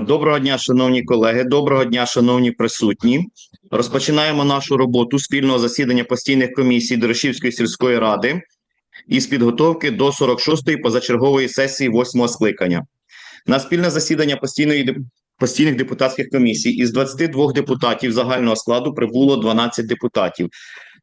Доброго дня, шановні колеги. Доброго дня, шановні присутні. Розпочинаємо нашу роботу спільного засідання постійних комісій Дорошівської сільської ради із підготовки до 46-ї позачергової сесії 8-го скликання. На спільне засідання постійної постійних депутатських комісій із 22 депутатів загального складу прибуло 12 депутатів.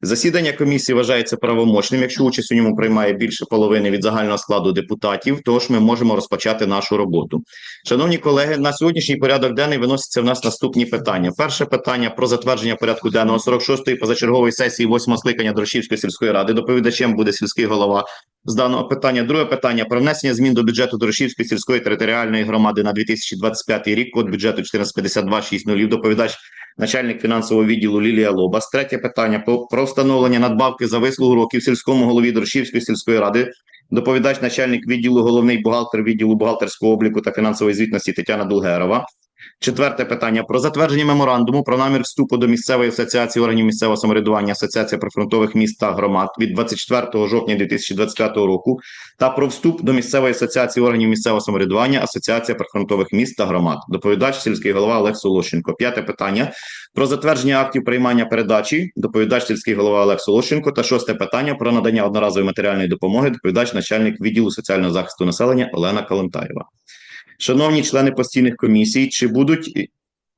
Засідання комісії вважається правомочним, якщо участь у ньому приймає більше половини від загального складу депутатів, тож ми можемо розпочати нашу роботу. Шановні колеги, на сьогоднішній порядок денний виносяться в нас наступні питання. Перше питання про затвердження порядку денного 46-ї позачергової сесії 8-го скликання Дорошівської сільської ради. Доповідачем буде сільський голова з даного питання. Друге питання про внесення змін до бюджету Дорошівської сільської територіальної громади на 2025 рік. Код бюджету 145260. Доповідач начальник фінансового відділу Лілія Лобас. Третє питання про встановлення надбавки за вислугу років сільському голові Дорошівської сільської ради. Доповідач начальник відділу, головний бухгалтер відділу бухгалтерського обліку та фінансової звітності Тетяна Дулгерова. Четверте питання про затвердження меморандуму про намір вступу до місцевої асоціації органів місцевого самоврядування Асоціація прифронтових міст та громад від 24 жовтня 2025 року та про вступ до місцевої асоціації органів місцевого самоврядування Асоціація прифронтових міст та громад. Доповідач сільський голова Олег Солощенко. П'яте питання про затвердження актів приймання передачі. Доповідач сільський голова Олег Солощенко. Та шосте питання про надання одноразової матеріальної допомоги. Доповідач начальник відділу соціального захисту населення Олена Калентаєва. Шановні члени постійних комісій, чи будуть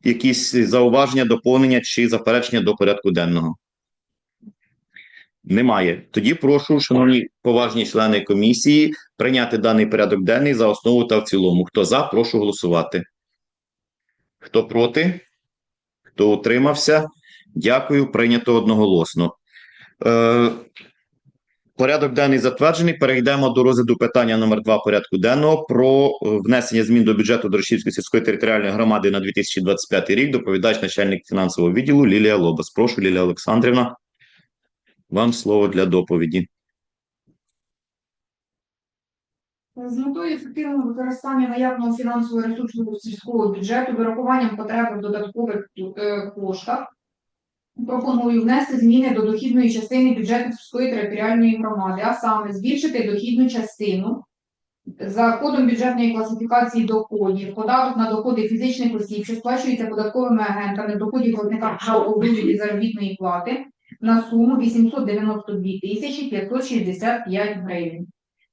якісь зауваження, доповнення чи заперечення до порядку денного? Немає. Тоді прошу, шановні поважні члени комісії, прийняти даний порядок денний за основу та в цілому. Хто за, прошу голосувати. Хто проти? Хто утримався? Дякую. Прийнято одноголосно. Е, Порядок денний затверджений. Перейдемо до розгляду питання номер 2 порядку денного про е, внесення змін до бюджету Дорошівської сільської територіальної громади на 2025 рік. Доповідач начальник фінансового відділу Лілія Лобас. Прошу, Лілія Олександрівна. Вам слово для доповіді. З метою ефективного використання наявного фінансового ресурсу сільського бюджету, вирахуванням потреби в додаткових е, коштах, пропоную внести зміни до дохідної частини бюджету сільської територіальної громади, а саме збільшити дохідну частину за кодом бюджетної класифікації доходів, податок на доходи фізичних осіб, що сплачується податковими агентами доходів платника у вигляді заробітної плати на суму 892 тисячі 565 гривень.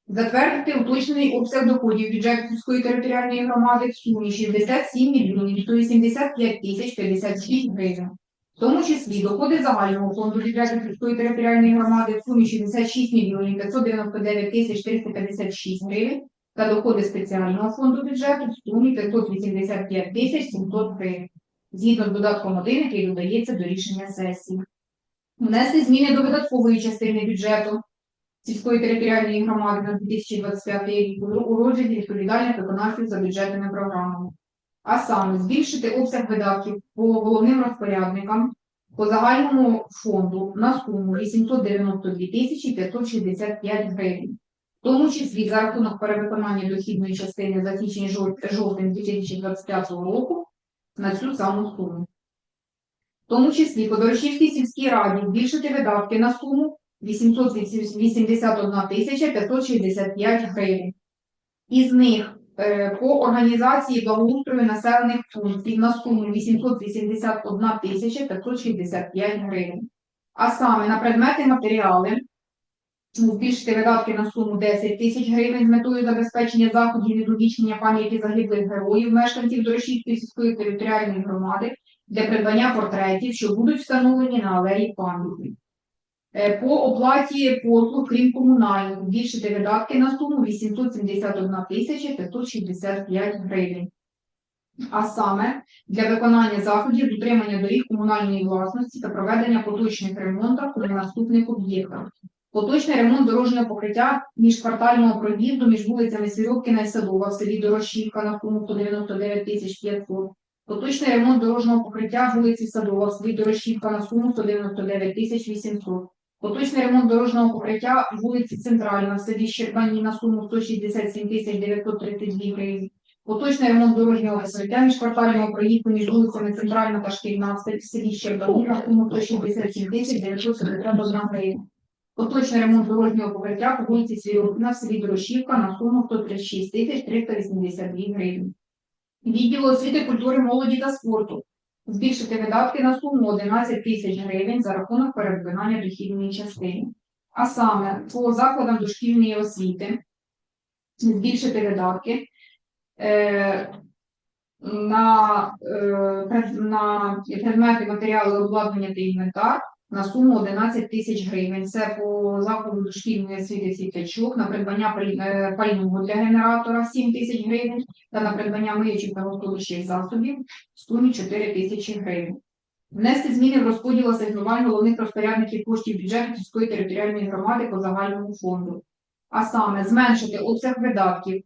Затвердити уточнений обсяг доходів бюджету сільської територіальної громади в сумі 67 мільйонів 185 тисяч 56 гривень. В тому числі доходи загального фонду бюджету сільської територіальної громади в сумі 66 мільйонів 599 тисяч 356 гривень та доходи спеціального фонду бюджету в сумі 585 тисяч 700 гривень. Згідно з додатком 1, який додається до рішення сесії. Внести зміни до видаткової частини бюджету сільської територіальної громади на 2025 рік у розгляді відповідальних виконавців за бюджетними програмами. А саме збільшити обсяг видатків по головним розпорядникам по загальному фонду на суму 892 тисячі 565 гривень. В тому числі за рахунок перевиконання дохідної частини за січень жов- жовтень 2025 року на цю саму суму. В тому числі по Дорошівській сільській раді збільшити видатки на суму 881 тисяча 565 гривень. Із них по організації благоустрою населених пунктів на суму 881 тисяча 565 гривень. А саме на предмети матеріали збільшити видатки на суму 10 тисяч гривень з метою забезпечення заходів від увічнення пам'яті загиблих героїв, мешканців Дорошівської сільської територіальної громади для придбання портретів, що будуть встановлені на алеї пам'яті. Е, По оплаті послуг, крім комунальних, збільшити видатки на суму 871 тисяча 565 гривень. А саме для виконання заходів з утримання доріг комунальної власності та проведення поточних ремонтів на наступних об'єктах. Поточний ремонт дорожнього покриття міжквартального проїзду між вулицями Сирьовкіна і Садова в селі Дорошівка на суму 199 тисяч 500. Поточний ремонт дорожнього покриття вулиці Садова в селі Дорошівка на суму 199 тисяч 800. Поточний ремонт дорожнього покриття вулиці Центральна в селі Щербані на суму 167 тисяч 932 гривень. Поточний ремонт дорожнього покриття міжквартального проїзду між вулицями Центральна та Шкільна в селі Щербані на суму 167 тисяч 941 гривень. Поточний ремонт дорожнього покриття по вулиці Свіробна в селі Дорошівка на суму 136 тисяч 382 гривень. Відділу освіти, культури, молоді та спорту збільшити видатки на суму 11 тисяч гривень за рахунок перевиконання дохідної частини. А саме по закладам дошкільної освіти збільшити видатки е, на, е, на предмети, матеріали, обладнання та інвентар на суму 11 тисяч гривень. Це по закладу дошкільної освіти світлячок, на придбання е, пального для генератора 7 тисяч гривень та на придбання миючих та готовчих засобів в сумі 4 тисячі гривень. Внести зміни в розподіл асигнувань головних розпорядників коштів бюджету сільської територіальної громади по загальному фонду. А саме зменшити обсяг видатків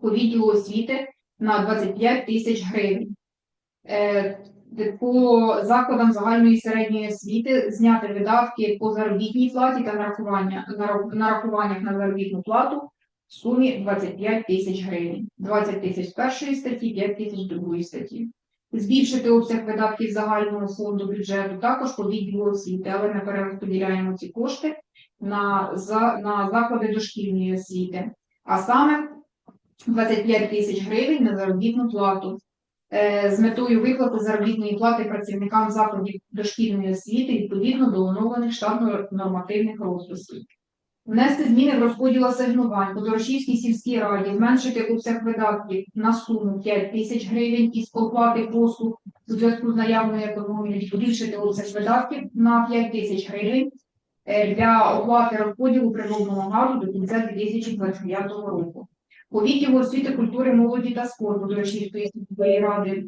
по відділу освіти на 25 тисяч гривень. По закладам загальної середньої освіти зняти видатки по заробітній платі та нарахування, нарахуваннях на заробітну плату в сумі 25 тисяч гривень. 20 тисяч першої статті, 5 тисяч другої статті. Збільшити обсяг видатків загального фонду бюджету також по відділу освіти, але ми перерозподіляємо ці кошти на, за, на заклади дошкільної освіти. А саме 25 тисяч гривень на заробітну плату з метою виплати заробітної плати працівникам закладів дошкільної освіти відповідно до оновлених штатно-нормативних розписів. Внести зміни в розподіл асигнувань по Дорошівській сільській раді, зменшити обсяг видатків на суму 5 тисяч гривень із оплати послуг у зв'язку з наявною економією, збільшити обсяг видатків на 5 тисяч гривень е, для оплати розподілу природного газу до кінця 2025 року. По відділу освіти, культури, молоді та спорту Дорошівської сільської ради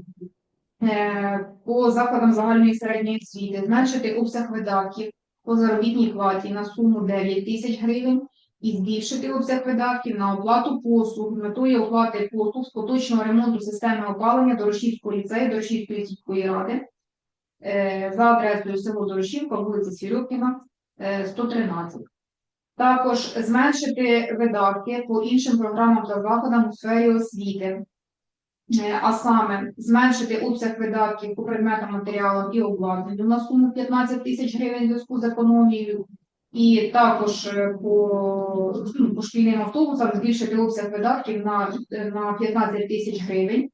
е, по закладам загальної середньої освіти зменшити обсяг видатків по заробітній платі на суму 9 тисяч гривень і збільшити обсяг видатків на оплату послуг метою оплати послуг з поточного ремонту системи опалення Дорошівського ліцею Дорошівської сільської ради е, за адресою село Дорошівка, вулиця Сірюкіна, е, 113. Також зменшити видатки по іншим програмам та заходам у сфері освіти, Е, а саме зменшити обсяг видатків по предметам, матеріалам і обладнанню на суму 15 тисяч гривень зв'язку з економією, і також е, по, ну, по шкільним автобусам збільшити обсяг видатків на, е, на 15 тисяч гривень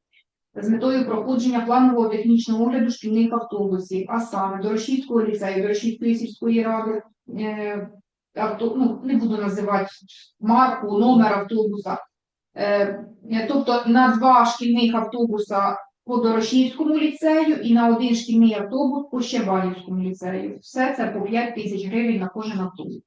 з метою проходження планового технічного огляду шкільних автобусів, а саме до Дорошівського ліцею, до Дорошівської сільської ради, авто, ну, не буду називати марку, номер автобуса. Е, тобто на два шкільних автобуса по Дорошівському ліцею і на один шкільний автобус по Щебанівському ліцею. Все це по 5 тисяч гривень на кожен автобус.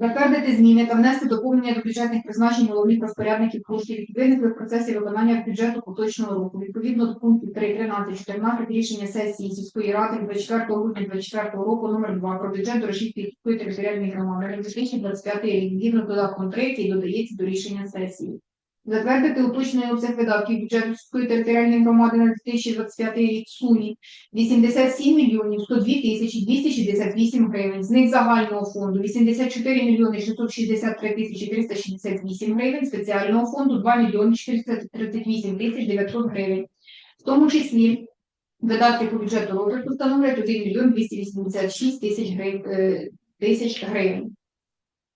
Затвердити зміни та внести доповнення до бюджетних призначень головних розпорядників коштів, які виникли в процесі виконання бюджету поточного року. Відповідно до пунктів 3, 13, 14 рішення сесії сільської ради 24 грудня 2024 року номер 2 про бюджет Дорошівської сільської територіальної громади на 2025 рік. Згідно з додатком 3 і додається до рішення сесії. Затвердити уточнений обсяг видатків бюджету сільської територіальної громади на 2025 рік в сумі 87 мільйонів 102 тисячі 268 гривень. З них загального фонду 84 мільйони 663 тисячі 368 гривень, спеціального фонду 2 мільйони 438 тисяч 900 гривень. В тому числі видатки по бюджету розвитку становлять 1 мільйон 286 тисяч гривень.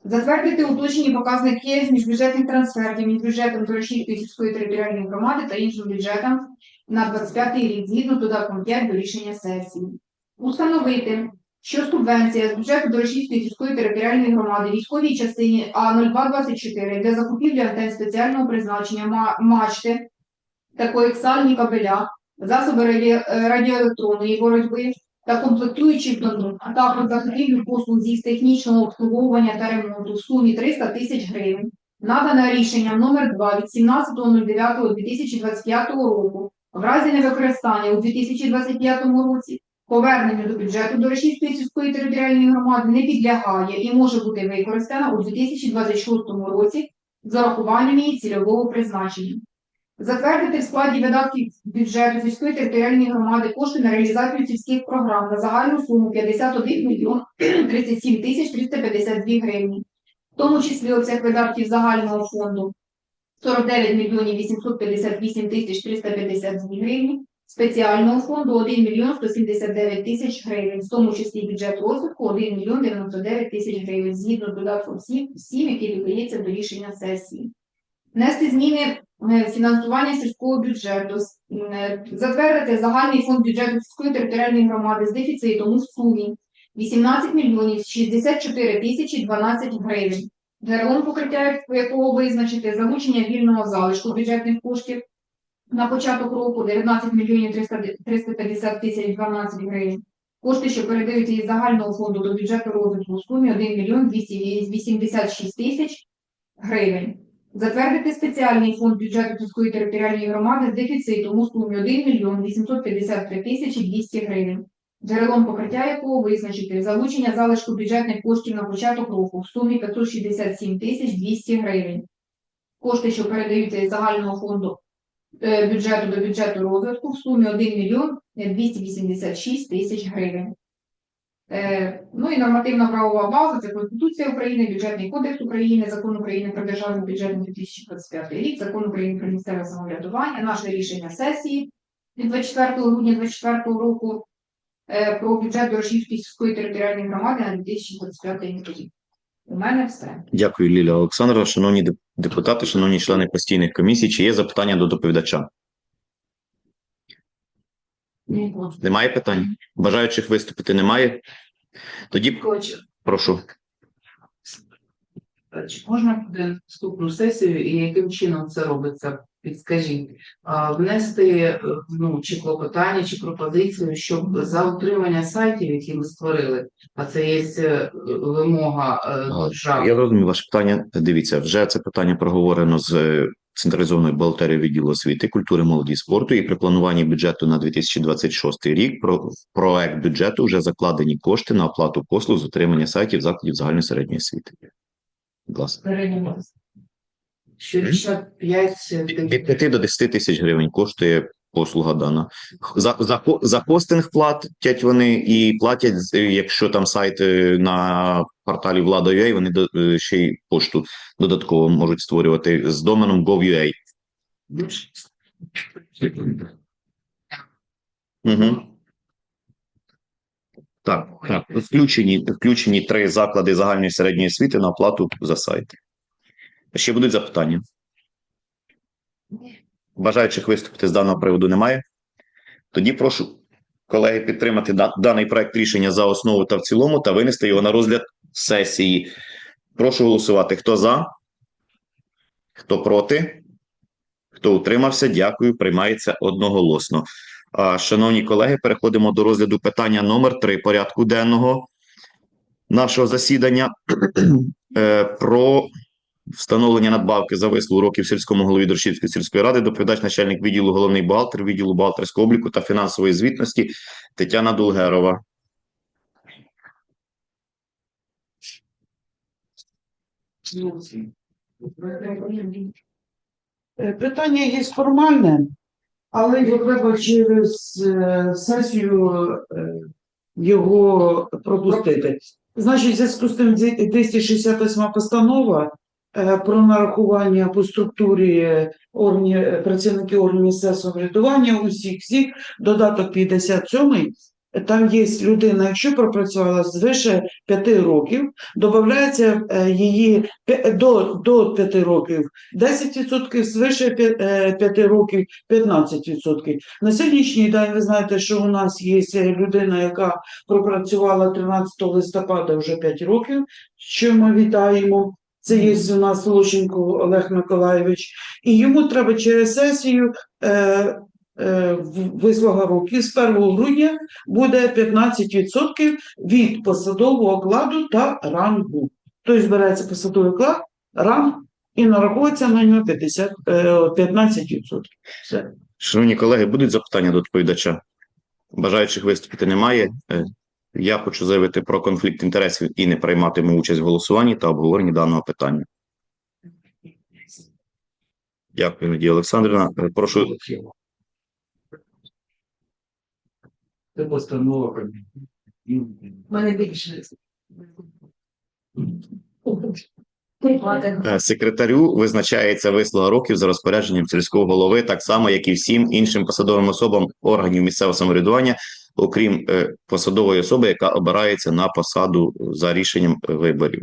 Затвердити уточнені показники міжбюджетних трансфертів між бюджетом Дорошівської сільської територіальної громади та іншим бюджетом на 25 рік згідно додатком 5 до рішення сесії. Установити, що субвенція з бюджету Дорошівської сільської територіальної громади військовій частині А0224 для закупівлі антенн спеціального призначення мачти та коексальні кабеля, засоби радіоелектронної боротьби та комплектуючих до них, а також закупівлю послуг зі технічного обслуговування та ремонту в сумі 300 тисяч гривень, надана рішенням номер 2 від 17.09.2025 року в разі невикористання у 2025 році поверненню до бюджету Дорошівської сільської територіальної громади не підлягає і може бути використана у 2026 році з урахуванням її цільового призначення. Затвердити в складі видатків бюджету сільської територіальної громади кошти на реалізацію сільських програм на загальну суму 51 мільйон 37 тисяч 352 гривні, в тому числі обсяг видатків загального фонду 49 мільйонів 858 тисяч 352 гривні, спеціального фонду 1 мільйон 179 тисяч гривень, в тому числі бюджет розвитку 1 мільйон 99 тисяч гривень, згідно з додатком 7, 7 який додається до рішення сесії. Внести зміни фінансування сільського бюджету, е, затвердити загальний фонд бюджету сільської територіальної громади з дефіцитом у сумі 18 мільйонів 64 тисячі 12 гривень. Джерелом покриття якого визначити залучення вільного залишку бюджетних коштів на початок року 19 мільйонів 300 350 тисяч 12 гривень. Кошти, що передаються із загального фонду до бюджету розвитку у сумі 1 мільйон 286 тисяч гривень. Затвердити спеціальний фонд бюджету сільської територіальної громади з дефіцитом у сумі 1 мільйон 853 тисячі 200 гривень. Джерелом покриття якого визначити залучення залишку бюджетних коштів на початок року в сумі 567 тисяч 200 гривень. Кошти, що передаються із загального фонду е, бюджету до бюджету розвитку в сумі 1 мільйон 286 тисяч гривень. Е, Ну і нормативна правова база це Конституція України, Бюджетний кодекс України, Закон України про державний бюджет на 2025 рік, Закон України про місцеве самоврядування, наше рішення сесії від 24 грудня 2024 року е, про бюджет Дорошівської територіальної громади на 2025 рік. У мене все. Дякую, Лілія Олександровна. Шановні депутати, шановні члени постійних комісій, чи є запитання до доповідача? Немає питань? Бажаючих виступити немає? Тоді Хочу. прошу. Чи можна буде наступну сесію і яким чином це робиться? Підскажіть, внести е, ну чи клопотання, чи пропозицію, щоб за утримання сайтів, які ми створили, а це є е, вимога е, держави. Я розумію ваше питання. Дивіться, вже це питання проговорено з е, балтери відділу освіти, культури, молоді і спорту. І при плануванні бюджету на 2026 рік про в проект бюджету вже закладені кошти на оплату послуг з утримання сайтів закладів загальної середньої освіти. Будь ласка. Щорічно 5 Від від 5 до 10 тисяч гривень коштує послуга дана. За, за, за хостинг платять вони і платять, якщо там сайт е, на порталі Влада.ua, вони до- е, ще й пошту додатково можуть створювати з доменом gov.ua. Угу. Так, так. Включені, включені три заклади загальної середньої освіти на оплату за сайт. Ще будуть запитання? Бажаючих виступити з даного приводу немає. Тоді прошу колеги підтримати да- даний проект рішення за основу та в цілому та винести його на розгляд сесії. Прошу голосувати. Хто за? Хто проти? Хто утримався? Дякую. Приймається одноголосно. А, Шановні колеги, переходимо до розгляду питання номер 3 порядку денного нашого засідання Е, про встановлення надбавки за вислугу років сільському голові Доршівської сільської ради, доповідач начальник відділу головний бухгалтер відділу бухгалтерського обліку та фінансової звітності Тетяна Дулгерова. Питання є формальне, але треба через е, сесію е, його пропустити. Значить, зв'язку з тим 268 постанова про нарахування по структурі органів, працівників органів місцевого самоврядування усіх всіх, додаток 57 там є людина, якщо пропрацювала звише 5 років, додається е, її до, до 5 років 10%, свише 5 років 15%. На сьогоднішній день ви знаєте, що у нас є людина, яка пропрацювала 13 листопада вже 5 років, що ми вітаємо. Це є у нас Лущенко Олег Миколайович, і йому треба через сесію е, е, вислуга років з 1 грудня буде 15% від посадового окладу та рангу. Тобто збирається посадовий оклад, ранг і нараховується на нього 50, е, 15%. Все. Шановні колеги, будуть запитання до доповідача? Бажаючих виступити немає. Я хочу заявити про конфлікт інтересів і не прийматиму участь в голосуванні та обговоренні даного питання. Дякую, Надія Олександрівна. Прошу Це постанова. Мене більше. Е, Секретарю визначається вислуга років за розпорядженням сільського голови, так само, як і всім іншим посадовим особам органів місцевого самоврядування, окрім е, посадової особи, яка обирається на посаду за рішенням е, виборів.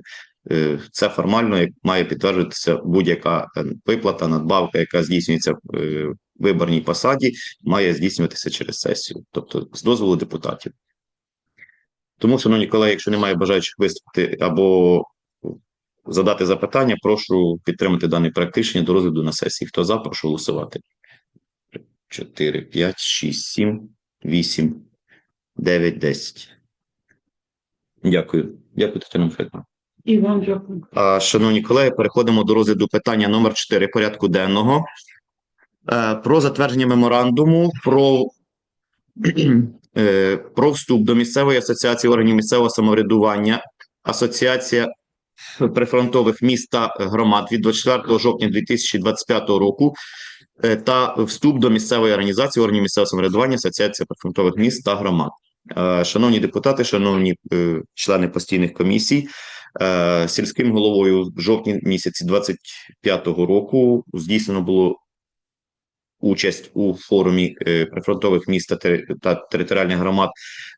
Е, Це формально має підтверджуватися будь-яка виплата, надбавка, яка здійснюється в виборній посаді, має здійснюватися через сесію, тобто з дозволу депутатів. Тому, шановні колеги, якщо немає бажаючих виступити або задати запитання, прошу підтримати даний проект рішення до розгляду на сесії. Хто за, прошу голосувати. 4, 5, 6, 7, 8, 9, 10. Дякую. Дякую, Тетяна Михайлівна. І вам дякую. А, Шановні колеги, переходимо до розгляду питання номер 4 порядку денного Е, про затвердження меморандуму про, е, про вступ до місцевої асоціації органів місцевого самоврядування, асоціація прифронтових міст та громад від 24 жовтня 2025 року е, та вступ до місцевої організації органів місцевого самоврядування, асоціація прифронтових міст та громад. Е, Шановні депутати, шановні е, члени постійних комісій, Е, сільським головою в жовтні місяці 25-го року здійснено було участь у форумі прифронтових міст та територіальних громад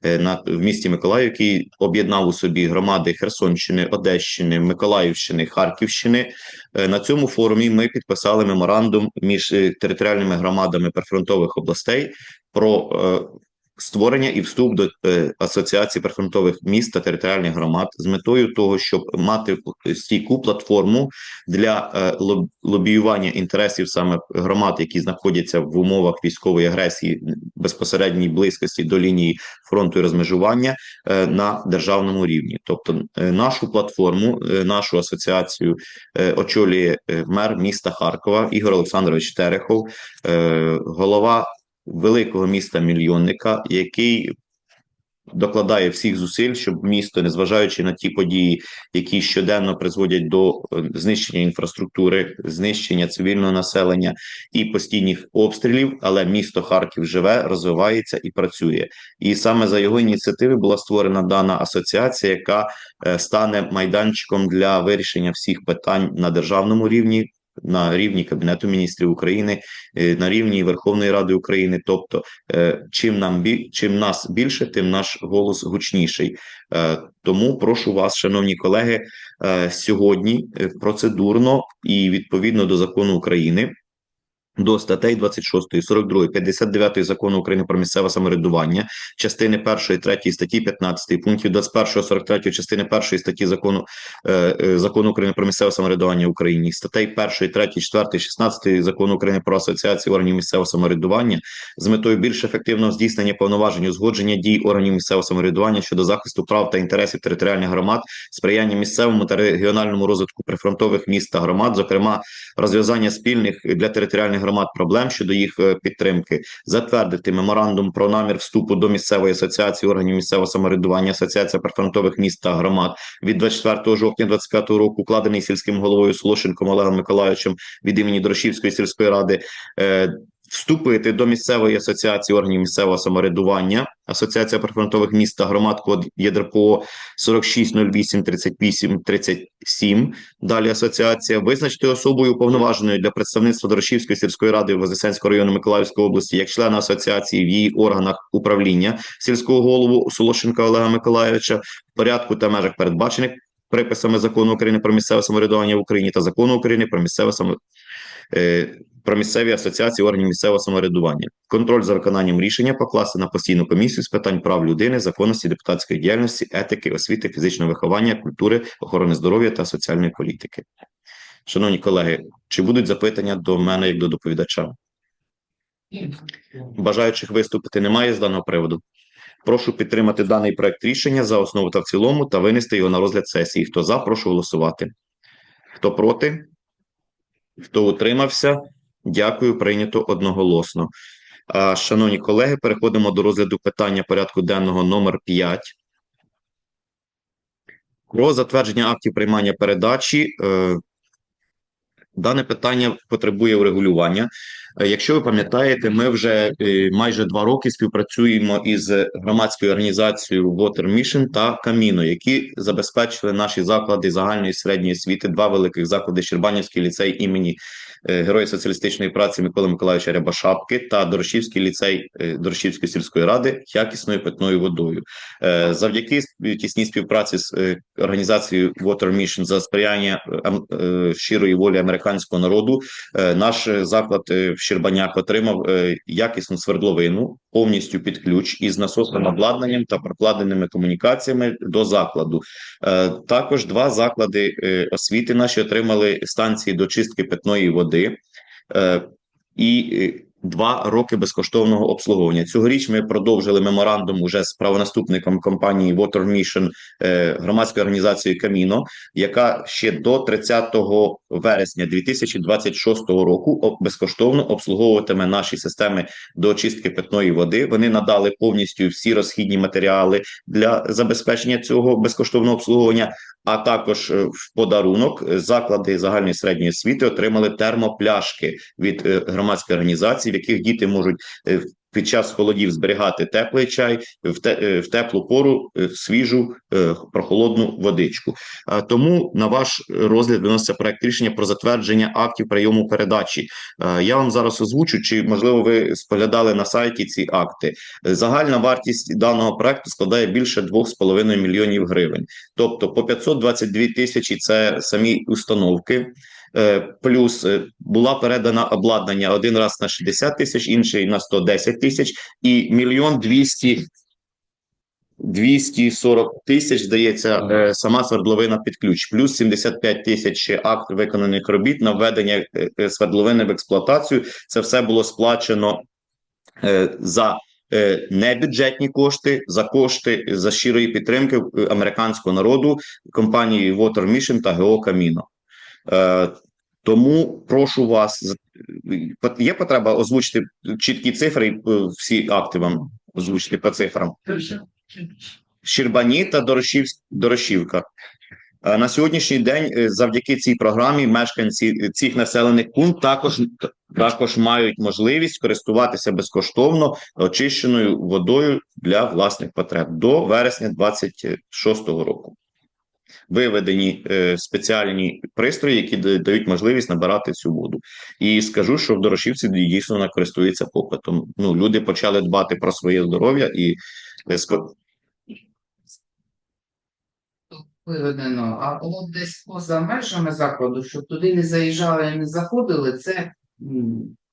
на в місті Миколаїв, який об'єднав у собі громади Херсонщини, Одещини, Миколаївщини, Харківщини. На цьому форумі ми підписали меморандум між територіальними громадами прифронтових областей про створення і вступ до е, асоціації прифронтових міст та територіальних громад з метою того, щоб мати стійку платформу для е, лоб- лобіювання інтересів саме громад, які знаходяться в умовах військової агресії безпосередній близькості до лінії фронту і розмежування е, на державному рівні. Тобто, нашу платформу, нашу асоціацію очолює мер міста Харкова Ігор Олександрович Терехов, голова великого міста мільйонника, який докладає всіх зусиль, щоб місто, незважаючи на ті події, які щоденно призводять до е, знищення інфраструктури, знищення цивільного населення і постійних обстрілів, але місто Харків живе, розвивається і працює. І саме за його ініціативи була створена дана асоціація, яка е, стане майданчиком для вирішення всіх питань на державному рівні. На рівні Кабінету міністрів України, е, на рівні Верховної Ради України, тобто е, чим нам чим нас більше, тим наш голос гучніший. Е, Тому прошу вас, шановні колеги, сьогодні процедурно і відповідно до закону України. До статей 26, 42, 59 закону України про місцеве самоврядування, частини 1, 3 статті 15, пунктів 21, 43 частини 1 статті закону е, е, закону України про місцеве самоврядування в Україні, статей 1, 3, 4, 16 закону України про асоціацію органів місцевого самоврядування з метою більш ефективного здійснення повноважень, узгодження дій органів місцевого самоврядування щодо захисту прав та інтересів територіальних громад, сприяння місцевому та регіональному розвитку прифронтових міст та громад, зокрема розв'язання спільних для територіальних громад проблем щодо їх е, підтримки, затвердити меморандум про намір вступу до місцевої асоціації органів місцевого самоврядування, асоціація прифронтових міст та громад від 24 жовтня 25 року, укладений сільським головою Солошенком Олегом Миколайовичем від імені Дорошівської сільської ради. е, Вступити до місцевої асоціації органів місцевого самоврядування, асоціація прифронтових міст та громад код ЄДРПО 4608 38 37. Далі асоціація визначити особою уповноваженою для представництва Дорошівської сільської ради Вознесенського району Миколаївської області як члена асоціації в її органах управління сільського голову Солошенка Олега Миколаївича в порядку та межах передбачених приписами закону України про місцеве самоврядування в Україні та закону України про місцеве само... про місцеві асоціації органів місцевого самоврядування. Контроль за виконанням рішення покласти на постійну комісію з питань прав людини, законності, депутатської діяльності, етики, освіти, фізичного виховання, культури, охорони здоров'я та соціальної політики. Шановні колеги, чи будуть запитання до мене як до доповідача? Бажаючих виступити немає з даного приводу. Прошу підтримати даний проект рішення за основу та в цілому та винести його на розгляд сесії. Хто за, прошу голосувати. Хто проти? Хто утримався? Дякую, прийнято одноголосно. Шановні колеги, переходимо до розгляду питання порядку денного номер 5. Про затвердження актів приймання передачі е, Дане питання потребує врегулювання. Е, Якщо ви пам'ятаєте, ми вже е, майже два роки співпрацюємо із громадською організацією Water Mission та Каміно, які забезпечили наші заклади загальної середньої освіти, два великих заклади Щербанівський ліцей імені Героя соціалістичної праці Миколи Миколаївича Рябошапки та Дорошівський ліцей е, Дорошівської сільської ради якісною питною водою. Е, Завдяки тісній співпраці з е, організацією Water Mission за сприяння е, ам- е, щирої волі американського народу, е, наш е, заклад е, в Щербанях отримав е, якісну свердловину повністю під ключ із насосним обладнанням та прокладеними комунікаціями до закладу. Е, Також два заклади е, освіти наші отримали станції до чистки питної води. Е, і е, два роки безкоштовного обслуговування. Цьогоріч ми продовжили меморандум уже з правонаступником компанії Water Mission е, громадською організацією Каміно, яка ще до 30 вересня 2026 року безкоштовно обслуговуватиме наші системи до очистки питної води. Вони надали повністю всі розхідні матеріали для забезпечення цього безкоштовного обслуговування. А також е, в подарунок е, заклади загальної середньої освіти отримали термопляшки від громадських громадської організації, в яких діти можуть е, під час холодів зберігати теплий чай в, те, е, в теплу пору е, свіжу е, прохолодну водичку. Тому на ваш розгляд виноситься проект рішення про затвердження актів прийому передачі. Я вам зараз озвучу, чи можливо ви споглядали на сайті ці акти. Загальна вартість даного проекту складає більше 2,5 мільйонів гривень. Тобто по 522 тисячі це самі установки. Е, Плюс е, була передана обладнання один раз на 60 тисяч, інший на 110 тисяч, і мільйон 200 240 тисяч, здається, е, сама свердловина під ключ, плюс 75 тисяч акт виконаних робіт на введення свердловини в експлуатацію. Це все було сплачено за небюджетні кошти, за кошти за щирої підтримки американського народу, компанії Water Mission та ГО Каміно. Е, Тому прошу вас, є потреба озвучити чіткі цифри, і, е, всі акти вам озвучити по цифрам. Щербані та Дорошівка. Е, На сьогоднішній день, завдяки цій програмі, мешканці цих населених пунктів також, також мають можливість користуватися безкоштовно очищеною водою для власних потреб до вересня 26-го року. Виведені е, спеціальні пристрої, які дають можливість набирати цю воду. І скажу, що в Дорошівці дійсно вона користується попитом. Ну, люди почали дбати про своє здоров'я і е, виведено, а було десь поза межами закладу, щоб туди не заїжджали і не заходили, це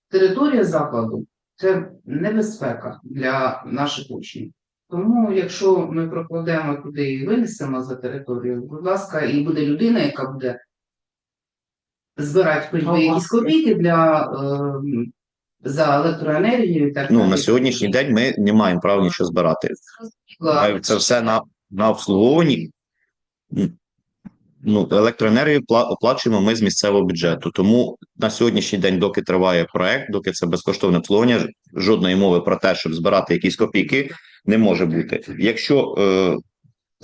територія закладу, це небезпека для наших учнів. Тому, якщо ми прокладемо туди і винесемо за територію, будь ласка, і буде людина, яка буде збирати хоч би якісь копійки для е, за електроенергію. і Так ну, на сьогоднішній день ми не маємо права нічого збирати. Це все на, на обслуговуванні. Ну, електроенергію пла- оплачуємо ми з місцевого бюджету. Тому на сьогоднішній день, доки триває проект, доки це безкоштовне обслуговування, жодної мови про те, щоб збирати якісь копійки, не може бути. Якщо е,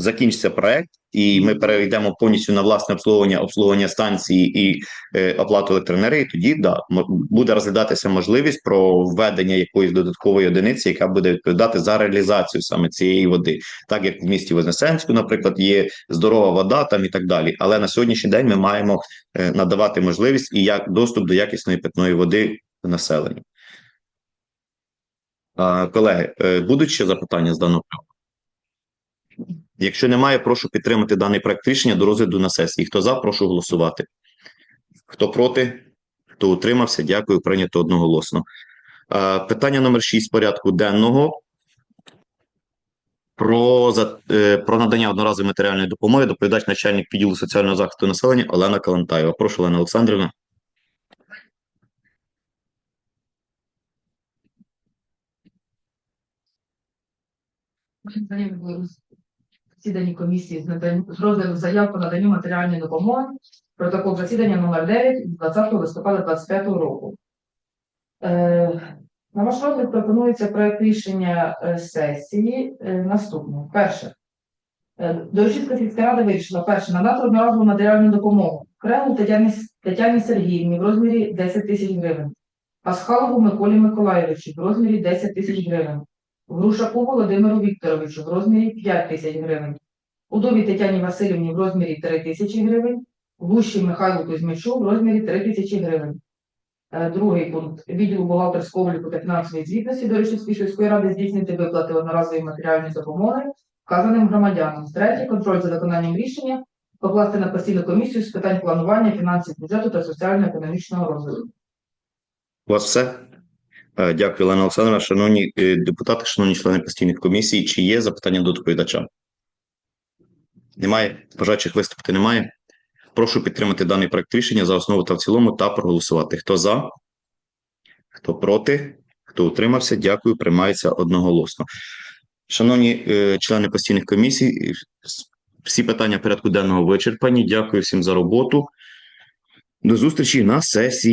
закінчиться проект, і ми перейдемо повністю на власне обслуговування, обслуговування станції і е, оплату електроенергії, тоді да буде розглядатися можливість про введення якоїсь додаткової одиниці, яка буде відповідати за реалізацію саме цієї води, так як в місті Вознесенську, наприклад, є здорова вода там і так далі. Але на сьогоднішній день ми маємо е, надавати можливість і як доступ до якісної питної води населенню. Колеги, е, будуть ще запитання з даного? Якщо немає, прошу підтримати даний проект рішення до розгляду на сесії. Хто за, прошу голосувати. Хто проти, хто утримався, дякую, прийнято одноголосно. Е, Питання номер 6 порядку денного. Про, е, про надання одноразової матеріальної допомоги доповідач начальник відділу соціального захисту населення Олена Калантаєва. Прошу, Олена Олександрівна. Засіданні комісії з надань- з розгляду заяв про наданню матеріальної допомоги, протокол засідання номер 9 від 20 листопада 2025 року. Е, на ваш розгляд пропонується проект рішення е, сесії е, наступне. Перше. Е, Дорожівська сільська рада вирішила перше надати одноразову матеріальну допомогу Крему Тетяні Тетяні Сергіївні в розмірі 10 тисяч гривень, Пасхалову Миколі Миколайовичу в розмірі 10 тисяч гривень, Грушаку Володимиру Вікторовичу в розмірі 5 тисяч гривень, Удові Тетяні Васильівні в розмірі 3 тисячі гривень, Гущі Михайлу Кузьмичу в розмірі 3 тисячі гривень. Е, Другий пункт. Відділу бухгалтерського обліку та фінансової звітності до сільської ради здійснити виплати одноразової матеріальної допомоги вказаним громадянам. Третє. Контроль за виконанням рішення покласти на постійну комісію з питань планування фінансів бюджету та соціально-економічного розвитку. У вас все? Е, Дякую, Олена Олександровна. Шановні е, депутати, шановні члени постійних комісій, чи є запитання до доповідача? Немає? Бажаючих виступити немає? Прошу підтримати даний проект рішення за основу та в цілому та проголосувати. Хто за? Хто проти? Хто утримався? Дякую. Приймається одноголосно. Шановні е, члени постійних комісій, е, всі питання порядку денного вичерпані. Дякую всім за роботу. До зустрічі на сесії.